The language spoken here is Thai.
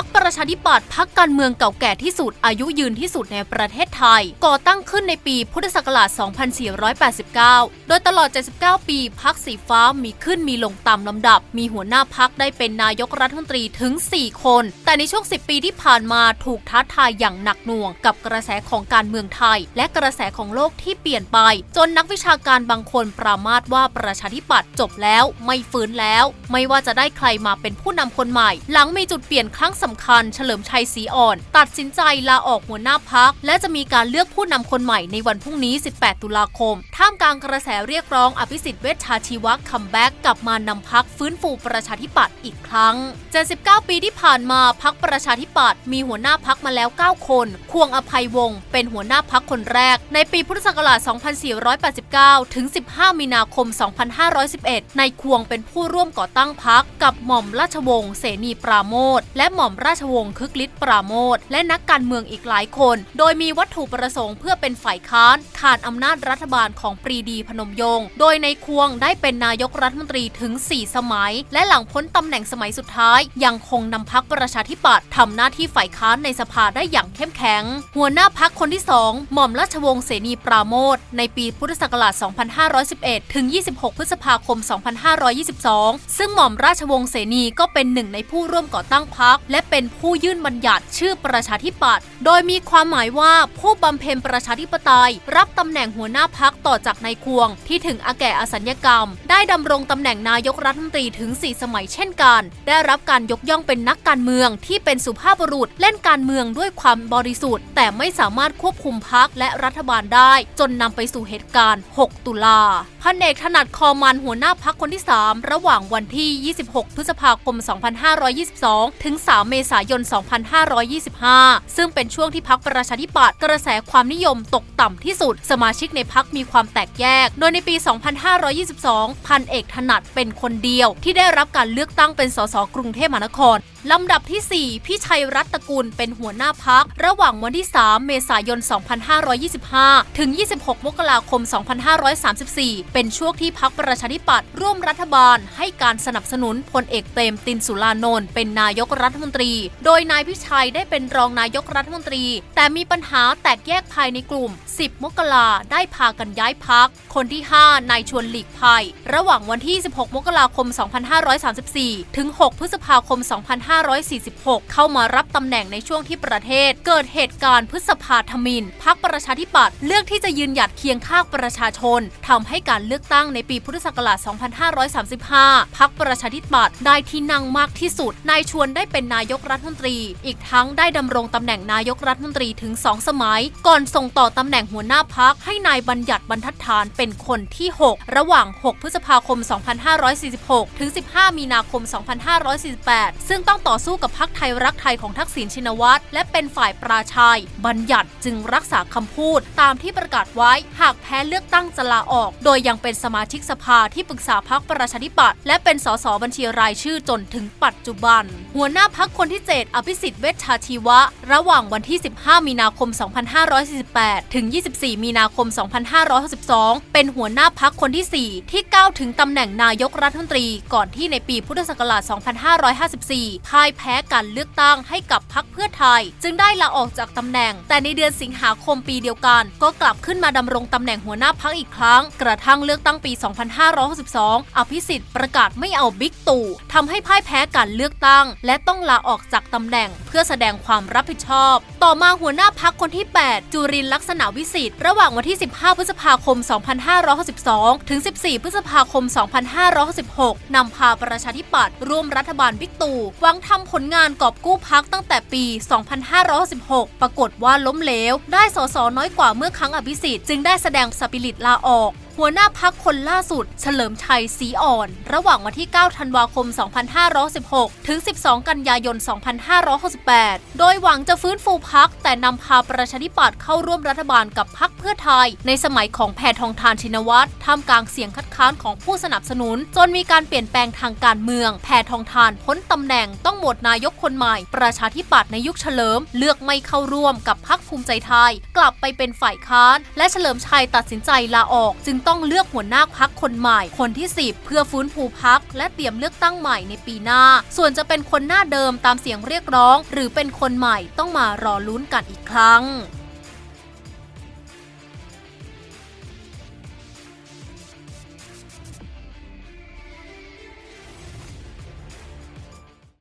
พักประชาธิปัตย์พักการเมืองเก่าแก่ที่สุด อายุยืนที่สุดในประเทศไทย ก่อตั้งขึ้นในปีพุทธศักราช 2489 โดยตลอด 79 ปีพักสีฟ้ามีขึ้นมีลงตามลำดับ มีหัวหน้าพักได้เป็นนายกรัฐมนตรีถึง 4 คน แต่ในช่วง 10 ปีที่ผ่านมาถูกท้าทายอย่างหนักหน่วง กับกระแสของการเมืองไทย และกระแสของโลกที่เปลี่ยนไป จนนักวิชาการบางคนปรามาสว่าประชาธิปัตย์จบแล้วไม่ฟื้นแล้ว ไม่ว่าจะได้ใครมาเป็นผู้นำคนใหม่ หลังมีจุดเปลี่ยนครั้งสำคัญเฉลิมชัยศรีอ่อน ตัดสินใจลาออกหัวหน้าพัก และจะมีการเลือกผู้นำคนใหม่ในวันพรุ่งนี้ 18 ตุลาคม ท่ามกลางกระแสเรียกร้องอภิสิทธิ์เวชชาชีวะคัมแบ็กกลับมานำพักฟื้นฟูประชาธิปัตย์อีกครั้ง 79 ปีที่ผ่านมาพักประชาธิปัตย์มีหัวหน้าพักมาแล้ว 9 คน ควงอภัยวงศ์เป็นหัวหน้าพักคนแรก ในปีพุทธศักราช 2489 ถึง 15 มีนาคม 2511 ในควงเป็นผู้ร่วมก่อตั้งพักกับหม่อมราชวงศ์เสนีปราโมทและหม่อมอมราชวงศ์คึกฤทธิ์ปราโมทและนักการเมืองอีกหลายคน โดยมีวัตถุประสงค์เพื่อเป็นฝ่ายค้านขานอำนาจรัฐบาลของปรีดีพนมยงค์โดยในควงได้เป็นนายกรัฐมนตรีถึง 4 สมัย และหลังพ้นตำแหน่งสมัยสุดท้าย ยังคงนำพักประชาธิปัตย์ทำหน้าที่ฝ่ายค้านในสภาได้อย่างเข้มแข็ง หัวหน้าพักคนที่ 2 หม่อมราชวงศ์เสนีปราโมทในปีพุทธศักราช 2511 ถึง 26 พฤษภาคม 2522 ซึ่งหม่อมราชวงศ์เสนีก็เป็นหนึ่งในผู้ร่วมก่อตั้งพักและและเป็นผู้ยื่นบัญญัติชื่อประชาธิปัตย์โดยมีความหมายว่าผู้บำเพ็ญประชาธิปไตย รับตำแหน่งหัวหน้าพักต่อจากนายควง ที่ถึงอาแก่อสัญญกรรม ได้ดำรงตำแหน่งนายกรัฐมนตรีถึง 4 สมัยเช่นกัน ได้รับการยกย่องเป็นนักการเมืองที่เป็นสุภาพบุรุษเล่นการเมืองด้วยความบริสุทธิ์ แต่ไม่สามารถควบคุมพักและรัฐบาลได้ จนนำไปสู่เหตุการณ์ 6 ตุลาพันเอกถนัดคอมันหัวหน้าพักคนที่ 3 ระหว่างวันที่ 26 พฤษภาคม 2522 ถึง 3เมษายน 2525 ซึ่งเป็นช่วงที่พักประชาธิปัตย์กระแสความนิยมตกต่ำที่สุด สมาชิกในพักมีความแตกแยก โดยในปี 2522 พันเอกถนัดเป็นคนเดียว ที่ได้รับการเลือกตั้งเป็นสสกรุงเทพมหานคร ลำดับที่ 4 พี่ชัยรัตตระกูลเป็นหัวหน้าพัก ระหว่างวันที่ 3 เมษายน 2525 ถึง 26 มกราคม 2534 เป็นช่วงที่พักประชาธิปัตย์ร่วมรัฐบาล ให้การสนับสนุนพลเอกเปรมตินสุรานนท์เป็นนายกรัฐมนตรี โดยนายพิชัยได้เป็นรองนายกรัฐมนตรี แต่มีปัญหาแตกแยกภายในกลุ่ม 10 มกราได้พากันย้ายพัก คนที่ 5 นายชวนหลีกภัย ระหว่างวันที่ 16 มกราคม 2534 ถึง 6 พฤษภาคม2546 เข้ามารับตำแหน่งในช่วงที่ประเทศ เกิดเหตุการณ์พฤษภาธมินพักประชาธิปัตย์เลือกที่จะยืนหยัดเคียงข้างประชาชนทำให้การเลือกตั้งในปีพุทธศักราช 2535 พักประชาธิปัตย์ได้ที่นั่งมากที่สุด นายชวนได้เป็นนายกรัฐมนตรี อีกทั้งได้ดำรงตำแหน่งนายกรัฐมนตรีถึง 2 สมัย ก่อนส่งต่อตำแหน่งหัวหน้าพักให้นายบัญญัติบรรทัดฐานเป็นคนที่ 6 ระหว่าง 6 พฤษภาคม 2546 ถึง 15 มีนาคม 2548 ซึ่งต้องต่อสู้กับพักไทยรักไทยของทักษิณชินวัตรและเป็นฝ่ายปราชัย บัญญัติจึงรักษาคำพูดตามที่ประกาศไว้ หากแพ้เลือกตั้งจะลาออก โดยยังเป็นสมาชิกสภาที่ปรึกษาพักประชาธิปัตย์และเป็นสสบัญชีรายชื่อจนถึงปัจจุบัน หัวหน้าพักคนที่ 7 อภิสิทธิ์เวชชาชีวะ ระหว่างวันที่ 15 มีนาคม 2548 ถึง 24 มีนาคม 2562 เป็นหัวหน้าพักคนที่ 4 ที่ก้าวถึงตำแหน่งนายกรัฐมนตรีก่อนที่ในปีพุทธศักราช 2554พ่ายแพ้การเลือกตั้งให้กับพักเพื่อไทย จึงได้ลาออกจากตำแหน่ง แต่ในเดือนสิงหาคมปีเดียวกัน ก็กลับขึ้นมาดำรงตำแหน่งหัวหน้าพักอีกครั้ง กระทั่งเลือกตั้งปี 2562 อภิสิทธิ์ประกาศไม่เอาบิ๊กตู่ทำให้พ่ายแพ้การเลือกตั้ง และต้องลาออกจากตำแหน่ง เพื่อแสดงความรับผิดชอบ ต่อมาหัวหน้าพักคนที่ 8 จุรินลักษณะวิสิทธิ์ระหว่างวันที่ 15 พฤษภาคม 2562 ถึง 14 พฤษภาคม 2566นำพาประชาธิปัตย์ร่วมรัฐบาลบิ๊กตู่วังทำผลงานกอบกู้พักตั้งแต่ปี 2516ปรากฏว่าล้มเหลว ได้สสน้อยกว่าเมื่อครั้งอภิสิทธิ์จึงได้แสดงสปิริตลาออก หัวหน้าพักคนล่าสุด เฉลิมชัยศรีอ่อน ระหว่างวันที่ 9 ธันวาคม 2516 ถึง 12 กันยายน 2568 โดยหวังจะฟื้นฟูพัก แต่นำพาประชาธิปัตย์เข้าร่วมรัฐบาลกับพักเพื่อไทย ในสมัยของแพทองทานชินวัตรท่ามกลางเสียงคัดค้านของผู้สนับสนุน จนมีการเปลี่ยนแปลงทางการเมือง แพทองทานพ้นตำแหน่งต้องหมดนายกคนใหม่ ประชาธิปัตย์ในยุคเฉลิม เลือกไม่เข้าร่วมกับพักภูมิใจไทย กลับไปเป็นฝ่ายค้าน และเฉลิมชัยตัดสินใจลาออก จึงต้องเลือกหัวหน้าพักคนใหม่ คนที่ 10 เพื่อฟื้นฟูพักและเตรียมเลือกตั้งใหม่ในปีหน้า ส่วนจะเป็นคนหน้าเดิมตามเสียงเรียกร้อง หรือเป็นคนใหม่ต้องมารอลุ้นกันอีกครั้ง